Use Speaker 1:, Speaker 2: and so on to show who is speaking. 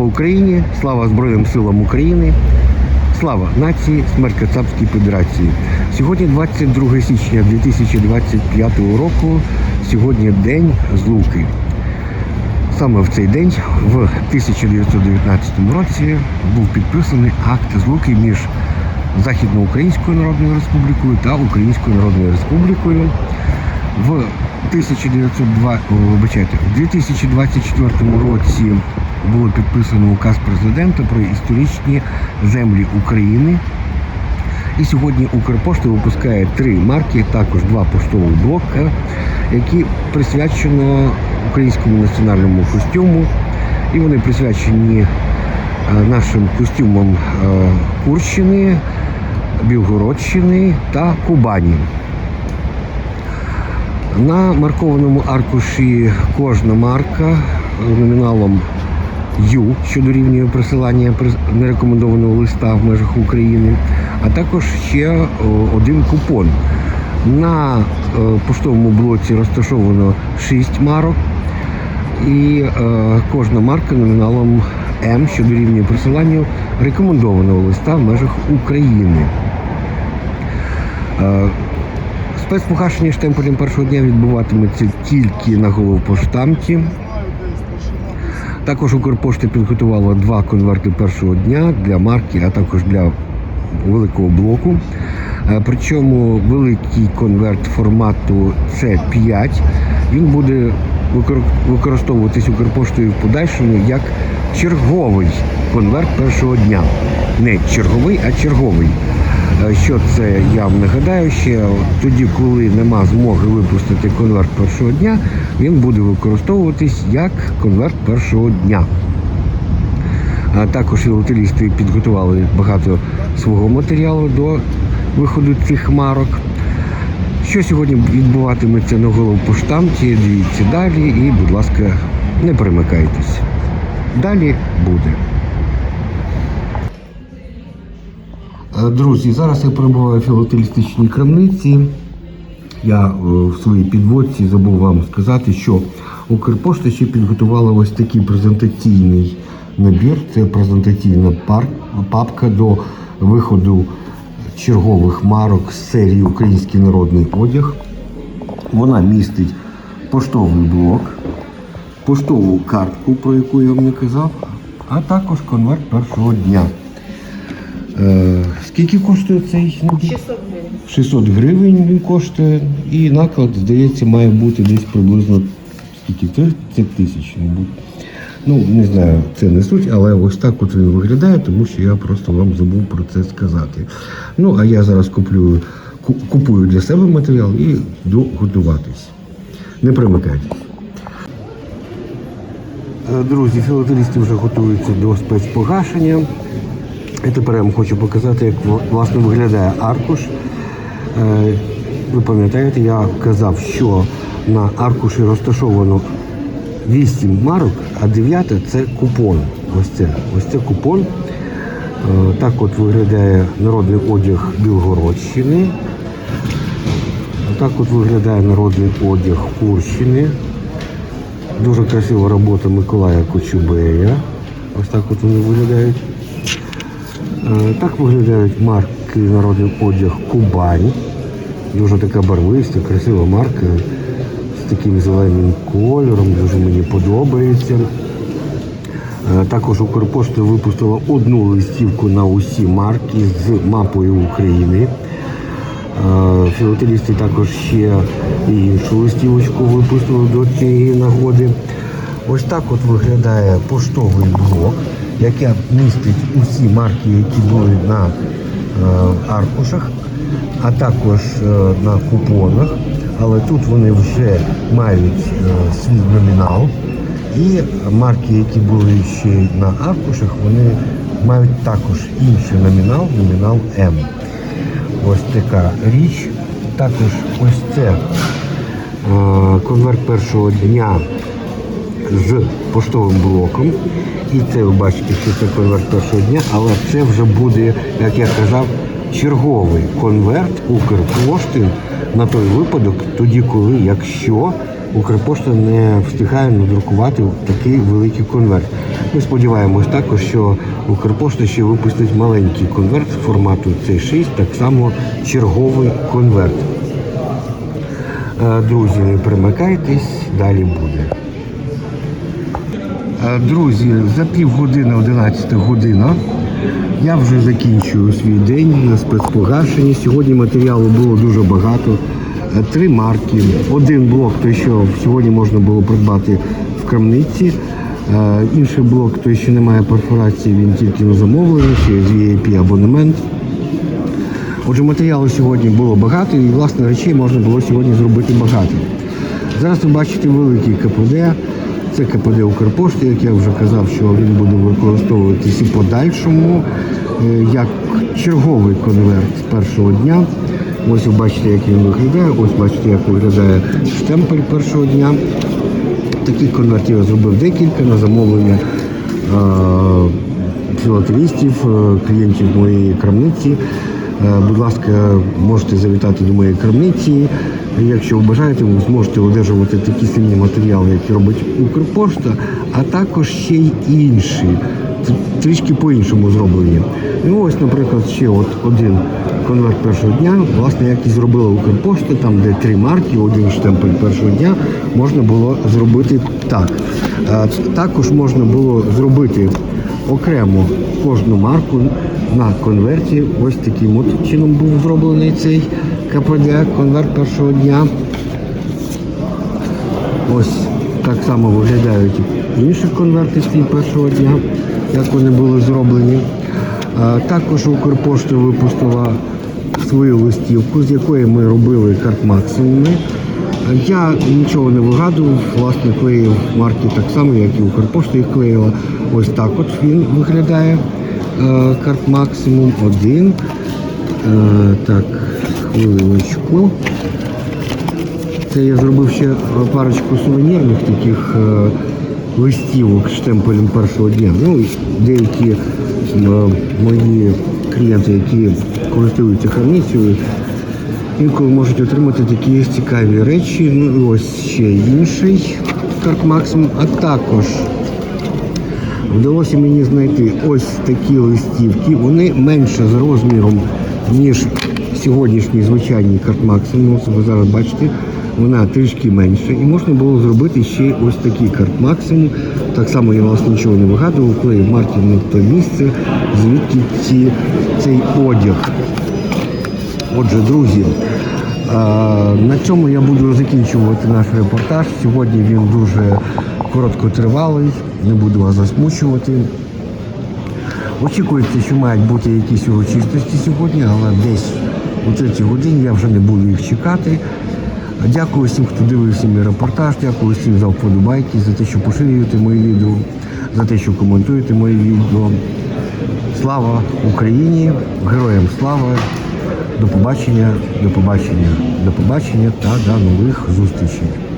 Speaker 1: Слава Україні! Слава Збройним силам України! Слава нації, смерть Кацапській Федерації. Сьогодні 22 січня 2025 року. Сьогодні день злуки. Саме в цей день, в 1919 році, був підписаний акт злуки між Західноукраїнською Народною Республікою та Українською Народною Республікою. В 1902, о, вибачайте, в 2024 році було підписано указ президента про історичні землі України. І сьогодні Укрпошта випускає три марки, також два поштових блока, які присвячено українському національному костюму. І вони присвячені е, нашим костюмам е, Курщини, Білгородщини та Кубані. На маркованому аркуші кожна марка номіналом Ю, що дорівнює присилання прис- нерекомендованого листа в межах України, а також ще один купон. На е, поштовому блоці розташовано 6 марок, і е, кожна марка номіналом М, що дорівнює присиланню рекомендованого листа в межах України. Е, Спецпогашення штемпелем першого дня відбуватиметься тільки на головпоштамті. Також Укрпошта підготувала два конверти першого дня для марки, а також для великого блоку. Е, Причому великий конверт формату C5 він буде використовуватись Укрпоштою в подальшому як черговий конверт першого дня. Не черговий, а черговий. Що це я вам нагадаю ще тоді, коли нема змоги випустити конверт першого дня, він буде використовуватись як конверт першого дня. А також філателісти підготували багато свого матеріалу до виходу цих марок. Що сьогодні відбуватиметься на головпоштамті, дивіться далі і, будь ласка, не перемикайтесь. Далі буде. Друзі, зараз я перебуваю в філателістичній крамниці. Я е, в своїй підводці забув вам сказати, що Укрпошта ще підготувала ось такий презентаційний набір. Це презентаційна папка до виходу чергових марок з серії Український народний одяг. Вона містить поштовий блок, поштову картку, про яку я вам не казав, а також конверт першого дня. Е, скільки коштує цей набір?
Speaker 2: 600 гривень.
Speaker 1: 600 гривень він коштує, і наклад, здається, має бути десь приблизно скільки? 30 тисяч, мабуть. Ну, не знаю, це не суть, але ось так от він виглядає, тому що я просто вам забув про це сказати. Ну, а я зараз куплю, купую для себе матеріал і йду готуватись. Не примикайтесь. Е, Друзі, філателісти вже готуються до спецпогашення. І тепер я вам хочу показати, як власне виглядає аркуш. Е, Ви пам'ятаєте, я казав, що на аркуші розташовано 8 марок, а 9 це купон. Ось це, ось це купон. Е, Так от виглядає народний одяг Білгородщини. Так от виглядає народний одяг Курщини. Дуже красива робота Миколая Кочубея. Ось так от вони виглядають. Е, Так виглядають марки народний одяг Кубань. Дуже така барвиста, красива марка з таким зеленим кольором, дуже мені подобається. Е, Також Укрпошта випустила одну листівку на усі марки з мапою України. Е, Філателісти також ще і іншу листівочку випустили до цієї нагоди. Ось так от виглядає поштовий блок, який містить усі марки, які були на е, аркушах, а також е, на купонах. Але тут вони вже мають е, свій номінал. І марки, які були ще на аркушах, вони мають також інший номінал, номінал М. Ось така річ. Також ось це конверт першого дня з поштовим блоком. І це ви бачите, що це конверт першого дня, але це вже буде, як я казав, черговий конверт Укрпошти на той випадок, тоді, коли, якщо Укрпошта не встигає надрукувати такий великий конверт. Ми сподіваємось також, що Укрпошта ще випустить маленький конверт формату C6, так само черговий конверт. Е, Друзі, не перемикайтесь, далі буде. Е, Друзі, за півгодини, 11 година. Я вже закінчую свій день на спецпогашенні. Сьогодні матеріалу було дуже багато. Е, Три марки, один блок, той, що сьогодні можна було придбати в крамниці. Е, Інший блок, той, що не має перфорації, він тільки на замовлення, через VIP абонемент. Отже, матеріалу сьогодні було багато і, власне, речей можна було сьогодні зробити багато. Зараз ви бачите великий КПД. Це КПД Укрпошти, як я вже казав, що він буде використовуватись і подальшому е, як черговий конверт з першого дня. Ось ви бачите, як він виглядає, ось бачите, як виглядає штемпель першого дня. Таких конвертів я зробив декілька на замовлення е, філателістів, е, клієнтів моєї крамниці. Будь ласка, можете завітати до моєї крамниці. Якщо ви бажаєте, ви зможете одержувати такі самі матеріали, які робить Укрпошта, а також ще й інші, трішки по-іншому зроблені. Ну ось, наприклад, ще от один конверт першого дня, власне, як і зробила Укрпошта, там де три марки, один штемпель першого дня, можна було зробити так. Також можна було зробити окремо кожну марку на конверті. Ось таким от чином був зроблений цей КПД, конверт першого дня. Ось так само виглядають інші конверти свій першого дня, як вони були зроблені. Також Укрпошта випустила свою листівку, з якої ми робили карт-максимуми. Я нічого не вигадував, власне, клеїв марки так само, як і Укрпошта їх клеїла. Ось так от він виглядає. Е, Карт максимум один. Е, Так, хвилиночку. Це я зробив ще парочку сувенірних таких е, листівок штемпелем першого дня. Ну, деякі мої клієнти, які користуються крамницею, інколи можуть отримати такі цікаві речі. Ну і ось ще інший карт максимум, а також вдалося мені знайти ось такі листівки. Вони менше за розміром, ніж сьогоднішній звичайний карт максимум. Ви зараз бачите, вона трішки менше. І можна було зробити ще ось такий карт максимум. Так само я власне нічого не вигадував, клеїв марки на те місце, звідки ці, цей одяг. Отже, друзі, на цьому я буду закінчувати наш репортаж. Сьогодні він дуже короткотривалий, не буду вас засмучувати. Очікується, що мають бути якісь урочистості сьогодні, але десь у третій годині я вже не буду їх чекати. Дякую всім, хто дивився мій репортаж, дякую всім за вподобайки, за те, що поширюєте мої відео, за те, що коментуєте мої відео. Слава Україні! Героям слава! До побачення, до побачення, до побачення та до нових зустрічей.